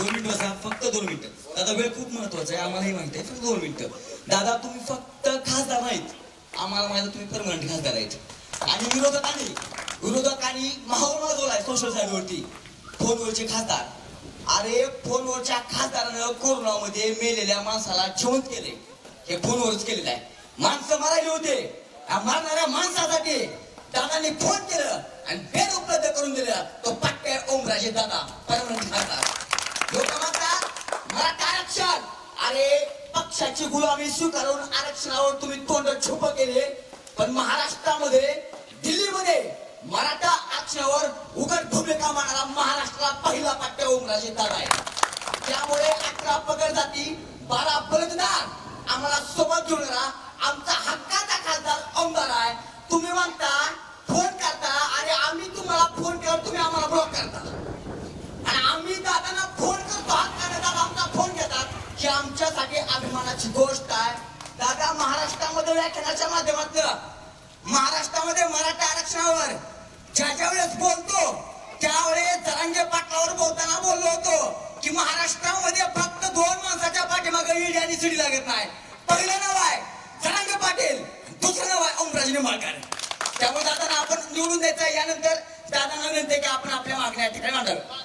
दोन मिनिटं बसा फक्त दोन मिनिटं दादा वेळ खूप महत्त्वाचा आहे आम्हालाही माहिती आहे फक्त दोन मिनिटं दादा तुम्ही फक्त खासदार नाहीत. आम्हाला माहिती तुम्ही परमनंट खासदार आहेत. आणि विरोधकांनी विरोधकांनी माहोल माजवलाय सोशल साईडवरती फोनवरचे खासदार. अरे फोनवरच्या खासदारानं कोरोनामध्ये मेलेल्या माणसाला जिवंत केले हे फोनवरच केलेलं आहे. माणसं मारायले होते. मारणाऱ्या माणसासाठी दादांनी फोन केलं आणि बेड उपलब्ध करून दिलं. तो पट्टे ओमराजे दादा परमनंट खासदार. पक्षाची गुलामी स्वीकारून आरक्षणावर तुम्ही तोंड छुप केले. पण महाराष्ट्रामध्ये दिल्लीमध्ये मराठा आरक्षणावर उघड भूमिका मांडणारा महाराष्ट्राला पहिला पाट्या ओमराजे दादा आहे. त्यामुळे अकरा पगड जाती बारा बलददार आम्हाला सोबत घेणारा राहा. आमचा हक्काचा खासदार आमदार आहे. तुम्ही म्हणता फोन करता आणि आम्ही तुम्हाला फोन केला तुम्ही आम्हाला ब्लॉक करता. आणि आम्ही दादांना फोन करतो हक्काने दादा आमचा फोन घेतात की आमच्या अभिमानाची गोष्ट आहे. दादा महाराष्ट्रामध्ये व्याख्यानाच्या माध्यमातून महाराष्ट्रामध्ये मराठा आरक्षणावर ज्या ज्या वेळेस बोलतो त्यावेळेस जरांगे पाटलावर बोलताना बोललो होतो की महाराष्ट्रामध्ये फक्त दोन माणसाच्या पाठीमागे ईडी आणि सिडी लागत नाही. पहिलं नाव आहे जरांगे पाटील दुसरं नाव आहे ओमराजे निंबाळकर. त्यामुळे दादा आपण निवडून द्यायचं यानंतर दादांना विनंती की आपण आपल्या मागण्या ठिकाणी मांडाव्या